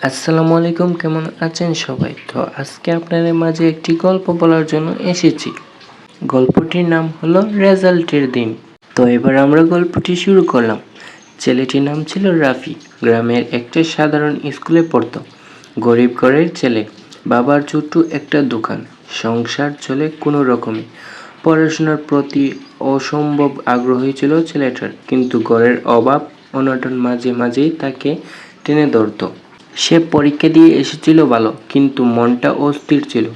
আসসালামু আলাইকুম, কেমন আছেন সবাই? তো আজকে আপনাদের মাঝে একটি গল্প বলার জন্য এসেছি। গল্পটির নাম হলো রেজাল্টের দিন। তো এবার আমরা গল্পটি শুরু করলাম। ছেলেটির নাম ছিল রাফি। গ্রামের একটা সাধারণ স্কুলে পড়তো। গরিব ঘরের ছেলে, বাবার ছোট্ট একটা দোকান। সংসার চলে কোনো রকমে। পড়াশোনার প্রতি অসম্ভব আগ্রহী ছিল ছেলেটার। কিন্তু ঘরের অভাব অনটন মাঝে মাঝেই তাকে টেনে ধরতো। সে পরীক্ষা দিয়ে এসেছিল ভালো, কিন্তু মনটা অস্থির ছিল।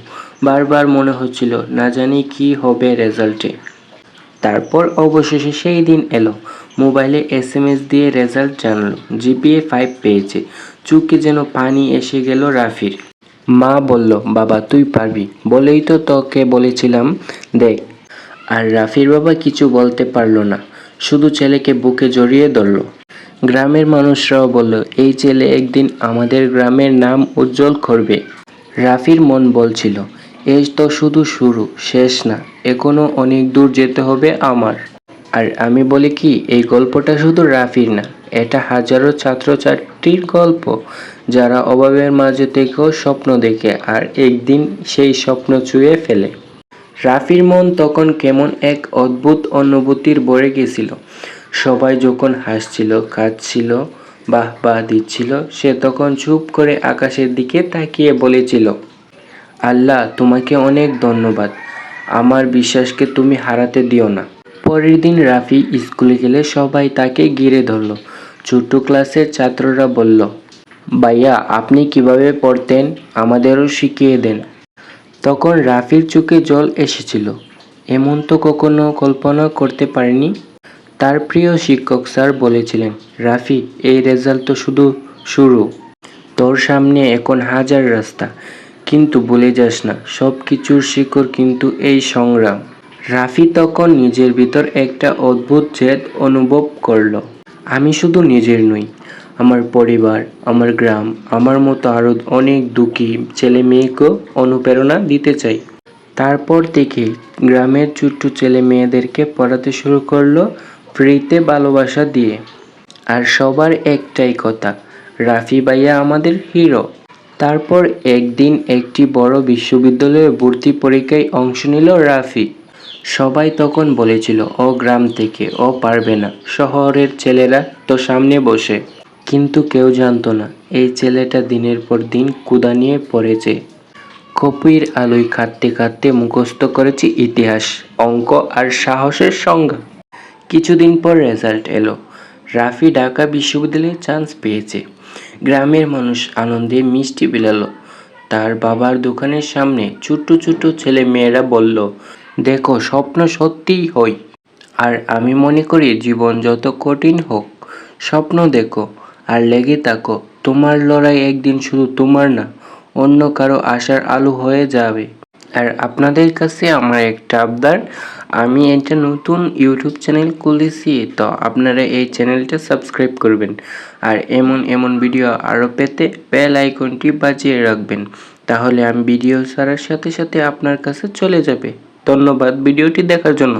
বারবার মনে হচ্ছিল, না জানি কি হবে রেজাল্টে। তারপর অবশেষে সেই দিন এলো। মোবাইলে এস এম এস দিয়ে রেজাল্ট জানলো। জিপিএ ফাইভ পেয়েছে। চুকে যেন পানি এসে গেল রাফির। মা বলল, বাবা, তুই পারবি। বলেই তো তোকে বলেছিলাম, দেখ। আর রাফির বাবা কিছু বলতে পারল না। শুধু ছেলেকে বুকে জড়িয়ে ধরল। গ্রামের মানুষরাও বলল, এই ছেলে একদিন আমাদের গ্রামের নাম উজ্জ্বল করবে। রাফির মন বলছিল এই তো শুধু শুরু, শেষ না, এখনও অনেক দূর যেতে হবে আমার। আর আমি বলি, কি, এই গল্পটা শুধু রাফির না, এটা হাজারো ছাত্রছাত্রীর গল্প, যারা অভাবের মাঝে থেকেও স্বপ্ন দেখে আর একদিন সেই স্বপ্ন ছুঁয়ে ফেলে। রাফির মন তখন কেমন এক অদ্ভুত অনুভূতির ভরে গেছিল। সবাই যখন হাসছিল, কাঁদছিল, বাহ বাহ দিচ্ছিল, সে তখন চুপ করে আকাশের দিকে তাকিয়ে বলেছিল, আল্লাহ, তোমাকে অনেক ধন্যবাদ। আমার বিশ্বাসকে তুমি হারাতে দিও না। পরের দিন রাফি স্কুলে গেলে সবাই তাকে ঘিরে ধরলো। ছোট্ট ক্লাসের ছাত্ররা বলল, ভাইয়া, আপনি কীভাবে পড়তেন? আমাদেরও শিখিয়ে দেন। তখন রাফির চোখে জল এসেছিল। এমন তো কখনো কল্পনা করতে পারেনি। তার প্রিয় শিক্ষক স্যার বলেছিলেন, রাফি, এই রেজাল্ট তো শুধু শুরু। তোর সামনে এখন হাজার রাস্তা। কিন্তু ভুলে যাস না সব কিছুর শিকড় কিন্তু এই সংগ্রাম। রাফি তখন নিজের ভিতর একটা অদ্ভুত জেদ অনুভব করল। আমি শুধু নিজের নই, আমার পরিবার, আমার গ্রাম, আমার মতো আরও অনেক দুঃখী ছেলে মেয়েকেও অনুপ্রেরণা দিতে চাই। তারপর থেকে গ্রামের ছোট্ট ছেলে মেয়েদেরকে পড়াতে শুরু করল ফ্রিতে ভালোবাসা দিয়ে। আর সবার একটাই কথা, রাফি ভাইয়া আমাদের হিরো তারপর একদিন একটি বড় বিশ্ববিদ্যালয়ে ভর্তি পরীক্ষায় অংশ নিল রাফি। সবাই তখন বলেছিল, ও গ্রাম থেকে, ও পারবে না। শহরের ছেলেরা তো সামনে বসে। কিন্তু কেউ জানতো না, এই ছেলেটা দিনের পর দিন কুদা নিয়ে পড়েছে। কপির আলোয় কাটতে কাটতে মুখস্থ করেছি ইতিহাস, অঙ্ক আর সাহসের সংজ্ঞা। কিছুদিন পর রেজাল্ট এলো। রাফি ঢাকা বিশ্ববিদ্যালয়ে চান্স পেয়েছে। গ্রামের মানুষ আনন্দে মিষ্টি বিলালো। তার বাবার দোকানের সামনে ছোট্ট ছোট্ট ছেলে মেয়েরা বলল, দেখো, স্বপ্ন সত্যিই হয় আর আমি মনে করি জীবন যত কঠিন হোক, স্বপ্ন দেখো আর লেগে থাকো। তোমার লড়াই একদিন শুধু তোমার না, অন্য কারও আশার আলো হয়ে যাবে। আর আপনাদের কাছে আমার একটা আবদার, আমি একটা নতুন ইউটিউব চ্যানেল খুলেছি, তো আপনারা এই চ্যানেলটা সাবস্ক্রাইব করবেন। আর এমন এমন ভিডিও আরও পেতে বেল আইকনটি বাজিয়ে রাখবেন, তাহলে আমি ভিডিও ছাড়ার সাথে সাথে আপনার কাছে চলে যাবে। ধন্যবাদ ভিডিওটি দেখার জন্য।